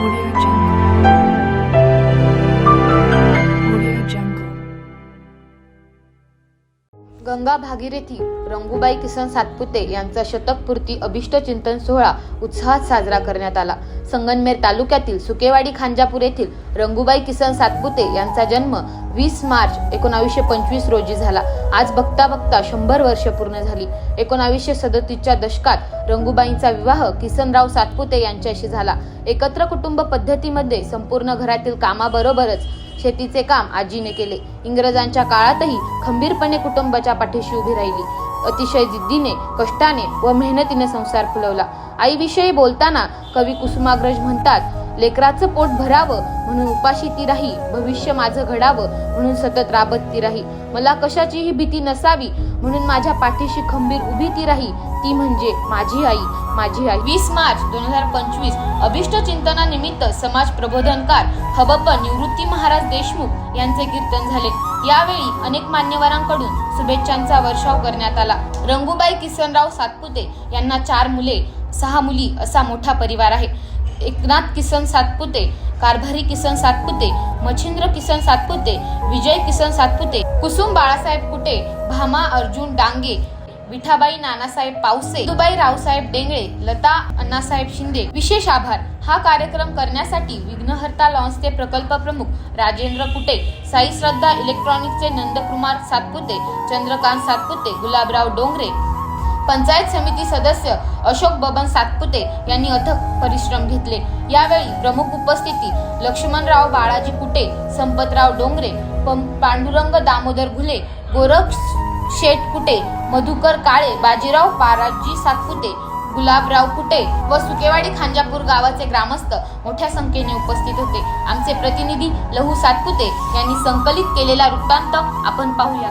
我力和 गंगा भागीरथी रंगूबाई किसन सातपुते यांचा शतकपूर्ती अभिष्ट चिंतन सोहळा उत्साहात साजरा करण्यात आला. संगनमेर तालुक्यातील सुकेवाडी खांजापूर येथील रंगूबाई किसन सातपुते यांचा जन्म वीस मार्च एकोणावीसशे पंचवीस रोजी झाला. आज बघता बघता शंभर वर्ष पूर्ण झाली. एकोणावीसशे सदतीसच्या दशकात रंगूबाईंचा विवाह किसनराव सातपुते यांच्याशी झाला. एकत्र कुटुंब पद्धतीमध्ये संपूर्ण घरातील कामाबरोबरच शेतीचे काम आजीने केले. इंग्रजांच्या काळातही खंबीरपणे कुटुंबाच्या पाठीशी उभी राहिली. अतिशय जिद्दीने कष्टाने व मेहनतीने संसार फुलवला. आईविषयी बोलताना कवी कुसुमाग्रज म्हणतात लेकराचं पोट भरावं म्हणून उपाशी ती राही भविष्य माझं घडावं म्हणून सतत राबत ती राही. मला कशाचीही भीती नसावी म्हणून माझ्या पाठीशी खंबीर उभी ती राही. ती म्हणजे माझी आई. माझी आई. वीस मार्च दोन हजार पंचवीस अभिष्ट चिंतनानिमित्त समाज प्रबोधनकार हबप निवृत्ती महाराज देशमुख यांचे कीर्तन झाले. यावेळी अनेक मान्यवरांकडून शुभेच्छांचा वर्षाव करण्यात आला. रंगूबाई किसनराव सातपुते यांना चार मुले सहा मुली असा मोठा परिवार आहे. एकनाथ किसन सातपुते कारभारी किसन सातपुते मच्छिंद्र किसन सातपुते विजय किसन सातपुते कुसुम बाळासाहेब कुटे भामा अर्जुन डांगे विठाबाई नानासाहेब पावसे दुबाई रावसाहेब डेंगळे लता अण्णासाहेब शिंदे. विशेष आभार. हा कार्यक्रम करण्यासाठी विघ्नहर्ता लॉन्सचे प्रकल्प प्रमुख राजेंद्र कुटे साई श्रद्धा इलेक्ट्रॉनिक्सचे नंदकुमार सातपुते चंद्रकांत सातपुते गुलाबराव डोंगरे पंचायत समिती सदस्य अशोक बबन सातपुते यांनी अथक परिश्रम घेतले. यावेळी प्रमुख उपस्थिती लक्ष्मणराव बाळाजी कुटे संपतराव डोंगरे पांडुरंग दामोदर घुले गोरख शेठ कुटे मधुकर काळे बाजीराव पाराजी सातपुते गुलाबराव कुटे व सुकेवाडी खांजापूर गावाचे ग्रामस्थ मोठ्या संख्येने उपस्थित होते. आमचे प्रतिनिधी लहू सातपुते यांनी संकलित केलेला वृत्तांत आपण पाहूया.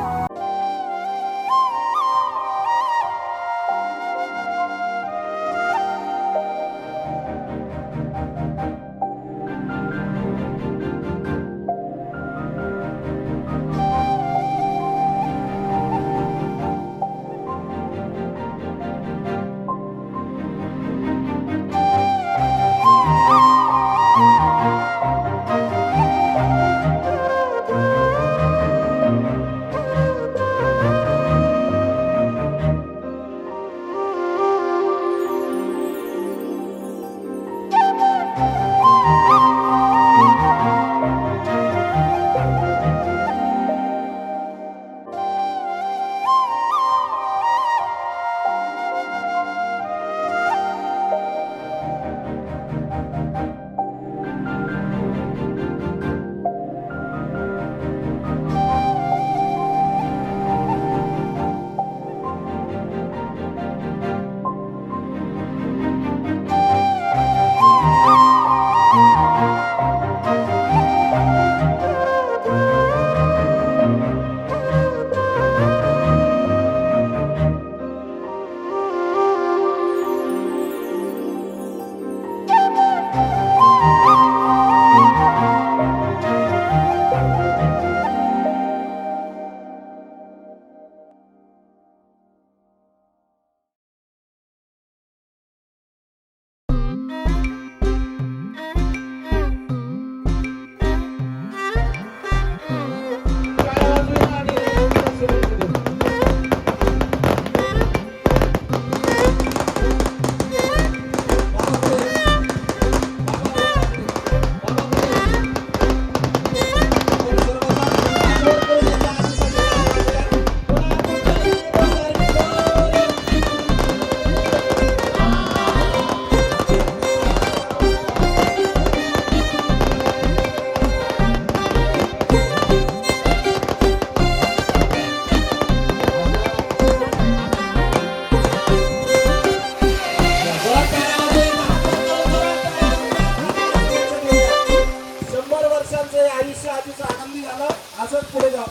आनंदी झालं. असंच पुढे जाऊ.